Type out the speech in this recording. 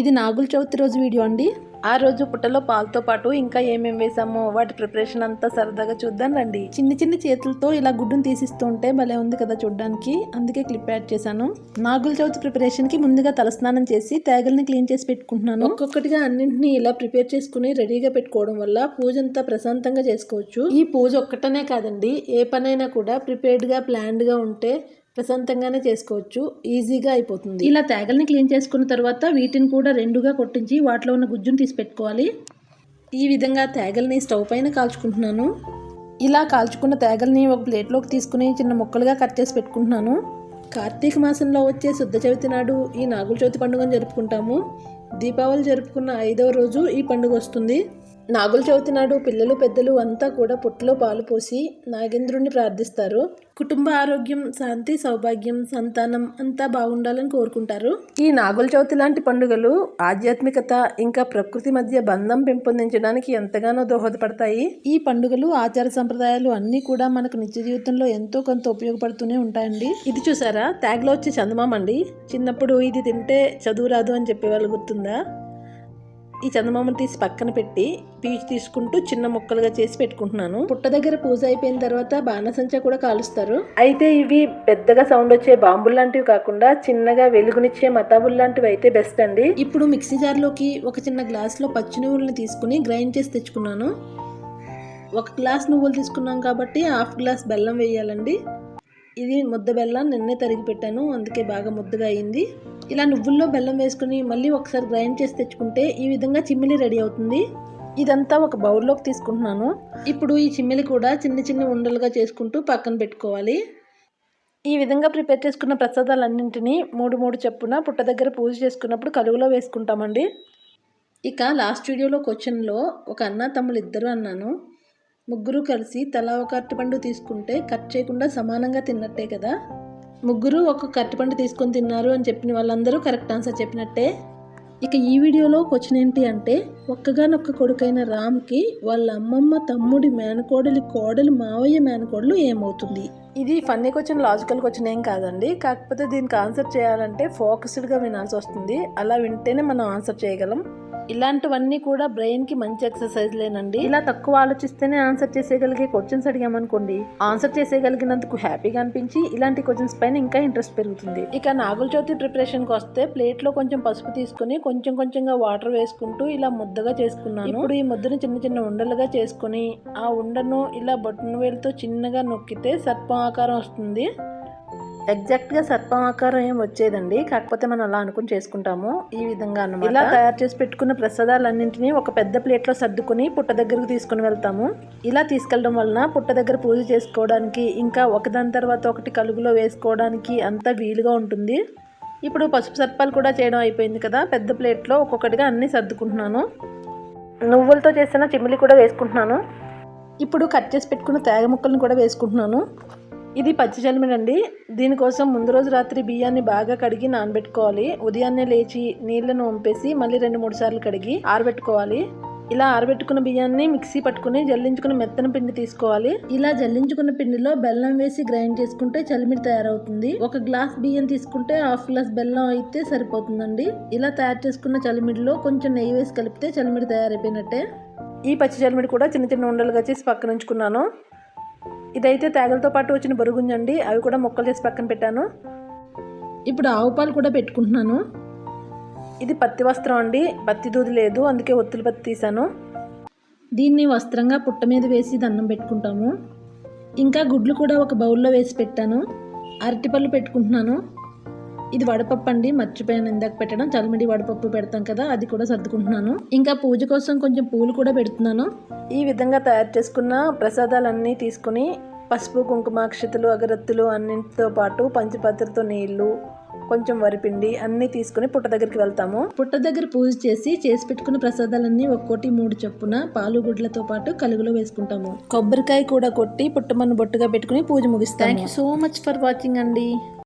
ఇది నాగుల చవితి రోజు వీడియో అండి. ఆ రోజు పుట్టలో పాలతో పాటు ఇంకా ఏమేం వేసామో వాటి ప్రిపరేషన్ అంతా సరదాగా చూద్దాం రండి. చిన్ని చిన్ని చేతులతో ఇలా గుడ్డును తీసిస్తూ ఉంటే భలే ఉంది కదా చూడడానికి. అందుకే క్లిప్ యాడ్ చేశాను. నాగుల చవితి ప్రిపరేషన్కి ముందుగా తలస్నానం చేసి తేగల్ని క్లీన్ చేసి పెట్టుకుంటున్నాను. ఒక్కొక్కటిగా అన్నింటినీ ఇలా ప్రిపేర్ చేసుకుని రెడీగా పెట్టుకోవడం వల్ల పూజ అంతా ప్రశాంతంగా చేసుకోవచ్చు. ఈ పూజ ఒక్కటనే కాదండి ఏ పనైనా కూడా ప్రిపేర్డ్గా ప్లాన్డ్గా ఉంటే ప్రశాంతంగానే చేసుకోవచ్చు. ఈజీగా అయిపోతుంది. ఇలా తేగల్ని క్లీన్ చేసుకున్న తర్వాత వీటిని కూడా రెండుగా కొట్టించి వాటిలో ఉన్న గుజ్జును తీసి పెట్టుకోవాలి. ఈ విధంగా తేగల్ని స్టవ్ పైన కాల్చుకుంటున్నాను. ఇలా కాల్చుకున్న తేగల్ని ఒక ప్లేట్లోకి తీసుకుని చిన్న ముక్కలుగా కట్ చేసి పెట్టుకుంటున్నాను. కార్తీక మాసంలో వచ్చే శుద్ధ చవితి నాడు ఈ నాగుల చవితి పండుగను జరుపుకుంటాము. దీపావళి జరుపుకున్న ఐదవ రోజు ఈ పండుగ వస్తుంది. నాగుల చవితి నాడు పిల్లలు పెద్దలు అంతా కూడా పుట్టలో పాలు పోసి నాగేంద్రుణ్ణి ప్రార్థిస్తారు. కుటుంబ ఆరోగ్యం శాంతి సౌభాగ్యం సంతానం అంతా బాగుండాలని కోరుకుంటారు. ఈ నాగుల చవితి లాంటి పండుగలు ఆధ్యాత్మికత ఇంకా ప్రకృతి మధ్య బంధం పెంపొందించడానికి ఎంతగానో దోహదపడతాయి. ఈ పండుగలు ఆచార సంప్రదాయాలు అన్నీ కూడా మనకు నిత్య జీవితంలో ఎంతో కొంత ఉపయోగపడుతూనే ఉంటాయండి. ఇది చూసారా? ట్యాగ్లో వచ్చే చందమామ అండి. చిన్నప్పుడు ఇది తింటే చదువు రాదు అని చెప్పేవాళ్ళు గుర్తుందా? ఈ చందమామను తీసి పక్కన పెట్టి పీచు తీసుకుంటూ చిన్న ముక్కలుగా చేసి పెట్టుకుంటున్నాను. పుట్ట దగ్గర పూజ అయిపోయిన తర్వాత బాణసంచా కూడా కాలుస్తారు. అయితే ఇవి పెద్దగా సౌండ్ వచ్చే బాంబులు లాంటివి కాకుండా చిన్నగా వెలుగునిచ్చే మతాబుల్ లాంటివి అయితే బెస్ట్ అండి. ఇప్పుడు మిక్సీ జార్లోకి ఒక చిన్న గ్లాస్లో పచ్చి నువ్వులను తీసుకుని గ్రైండ్ చేసి తెచ్చుకున్నాను. ఒక గ్లాస్ నువ్వులు తీసుకున్నాం కాబట్టి హాఫ్ గ్లాస్ బెల్లం వేయాలండి. ఇది ముద్ద బెల్లం నిన్నే తరిగి పెట్టాను అందుకే బాగా ముద్దగా అయింది. ఇలా నువ్వుల్లో బెల్లం వేసుకుని మళ్ళీ ఒకసారి గ్రైండ్ చేసి తెచ్చుకుంటే ఈ విధంగా చిమ్మిలి రెడీ అవుతుంది. ఇదంతా ఒక బౌల్లోకి తీసుకుంటున్నాను. ఇప్పుడు ఈ చిమ్మిలి కూడా చిన్న చిన్న ఉండలుగా చేసుకుంటూ పక్కన పెట్టుకోవాలి. ఈ విధంగా ప్రిపేర్ చేసుకున్న ప్రసాదాలన్నింటినీ మూడు మూడు చెప్పున పుట్ట దగ్గర పూజ చేసుకున్నప్పుడు కలుగులో వేసుకుంటామండి. ఇక లాస్ట్ వీడియోలో క్వశ్చన్లో ఒక అన్న తమ్ముడు ఇద్దరు అన్నాను. ముగ్గురు కలిసి తలా ఒక అరటిపండు తీసుకుంటే కట్ చేయకుండా సమానంగా తిన్నట్టే కదా. ముగ్గురు ఒక కట్టిపండు తీసుకొని తిన్నారు అని చెప్పిన వాళ్ళందరూ కరెక్ట్ ఆన్సర్ చెప్పినట్టే. ఇక ఈ వీడియోలో క్వశ్చన్ ఏంటి అంటే ఒక్కగానొక్క కొడుకైన రామ్కి వాళ్ళ అమ్మమ్మ తమ్ముడి మేనకోడలి కోడలి మావయ్య మేనకోడలు ఏమవుతుంది? ఇది ఫన్నీ క్వశ్చన్ లాజికల్ క్వశ్చన్ ఏం కాదండి. కాకపోతే దీనికి ఆన్సర్ చేయాలంటే ఫోకస్డ్గా వినాల్సి వస్తుంది. అలా వింటేనే మనం ఆన్సర్ చేయగలం. ఇలాంటివన్నీ కూడా బ్రెయిన్కి మంచి ఎక్సర్సైజ్ లేనండి. ఇలా తక్కువ ఆలోచిస్తేనే ఆన్సర్ చేసేయగలిగే క్వశ్చన్స్ అడిగామనుకోండి ఆన్సర్ చేసేయగలిగినందుకు హ్యాపీగా అనిపించి ఇలాంటి క్వశ్చన్స్ పైన ఇంకా ఇంట్రెస్ట్ పెరుగుతుంది. ఇక నాగుల చవితి ప్రిపరేషన్కి వస్తే ప్లేట్లో కొంచెం పసుపు తీసుకుని కొంచెం కొంచెంగా వాటర్ వేసుకుంటూ ఇలా ముద్దగా చేసుకున్నాను. ఇప్పుడు ఈ ముద్దను చిన్న చిన్న ఉండలుగా చేసుకుని ఆ ఉండను ఇలా బొట్టన వేలుతో చిన్నగా నొక్కితే సర్పం ఆకారం వస్తుంది. ఎగ్జాక్ట్గా సర్పమాకారం సర్పం ఆకారం ఏం వచ్చేదండి. కాకపోతే మనం అలా అనుకుని చేసుకుంటాము. ఈ విధంగా అన్నమాట. ఇలా తయారు చేసి పెట్టుకున్న ప్రసాదాలన్నింటినీ ఒక పెద్ద ప్లేట్లో సర్దుకుని పుట్ట దగ్గరకు తీసుకుని వెళ్తాము. ఇలా తీసుకెళ్ళడం వలన పుట్ట దగ్గర పూజ చేసుకోవడానికి ఇంకా ఒకదాని తర్వాత ఒకటి కలుగులో వేసుకోవడానికి అంతా వీలుగా ఉంటుంది. ఇప్పుడు పసుపు సర్పాలు కూడా చేయడం అయిపోయింది కదా. పెద్ద ప్లేట్లో ఒక్కొక్కటిగా అన్నీ సర్దుకుంటున్నాను. నువ్వులతో చేసిన చిమ్మిలి కూడా వేసుకుంటున్నాను. ఇప్పుడు కట్ చేసి పెట్టుకున్న తేగ ముక్కలను కూడా వేసుకుంటున్నాను. ఇది పచ్చి దీనికోసం ముందు రోజు రాత్రి బియ్యాన్ని బాగా కడిగి నానబెట్టుకోవాలి. ఉదయాన్నే లేచి నీళ్ళను వంపేసి మళ్ళీ రెండు మూడు సార్లు కడిగి ఆరబెట్టుకోవాలి. ఇలా ఆరబెట్టుకున్న బియ్యాన్ని మిక్సీ పట్టుకుని జల్లించుకుని మెత్తన పిండి తీసుకోవాలి. ఇలా జల్లించుకున్న పిండిలో బెల్లం వేసి గ్రైండ్ చేసుకుంటే చలిమిడి తయారవుతుంది. ఒక గ్లాస్ బియ్యం తీసుకుంటే హాఫ్ గ్లాస్ బెల్లం అయితే సరిపోతుందండి. ఇలా తయారు చేసుకున్న చలిమిడిలో కొంచెం నెయ్యి వేసి కలిపితే చలిమిడి తయారైపోయినట్టే. ఈ పచ్చి చలిమిడి కూడా చిన్న చిన్న ఉండలుగా చేసి పక్కన ఉంచుకున్నాను ఇదైతే తేగలతో పాటు వచ్చిన బరుగుంజండి. అవి కూడా మొక్కలు చేసి పక్కన పెట్టాను. ఇప్పుడు ఆవు పాలు కూడా పెట్టుకుంటున్నాను. ఇది పత్తి వస్త్రం అండి. పత్తి దూది లేదు. అందుకే ఒత్తులు పత్తి తీసాను. దీన్ని వస్త్రంగా పుట్ట మీద వేసి దండం పెట్టుకుంటాము. ఇంకా గుడ్లు కూడా ఒక బౌల్లో వేసి పెట్టాను. అరటిపళ్ళు పెట్టుకుంటున్నాను. ఇది వడపప్పు అండి. మర్చిపోయాను. ఇందాక పెట్టడం చలిమిడి వడపప్పు పెడతాం కదా అది కూడా సర్దుకుంటున్నాను. ఇంకా పూజ కోసం కొంచెం పూలు కూడా పెడుతున్నాను. ఈ విధంగా తయారు చేసుకున్న ప్రసాదాలన్నీ తీసుకుని పసుపు కుంకుమాక్షతలు అగరత్తులు అన్నింటితో పాటు పంచపాత్రతో నీళ్ళు కొంచెం వరిపిండి అన్నీ తీసుకుని పుట్ట దగ్గరికి వెళ్తాము. పుట్ట దగ్గర పూజ చేసి చేసి పెట్టుకున్న ప్రసాదాలన్నీ ఒక్కోటి మూడు చొప్పున పాలు గుడ్లతో పాటు కలుగులో వేసుకుంటాము. కొబ్బరికాయ కూడా కొట్టి పుట్టమన్ను బొట్టుగా పెట్టుకుని పూజ ముగిస్తాము. Thank you so much for watching అండి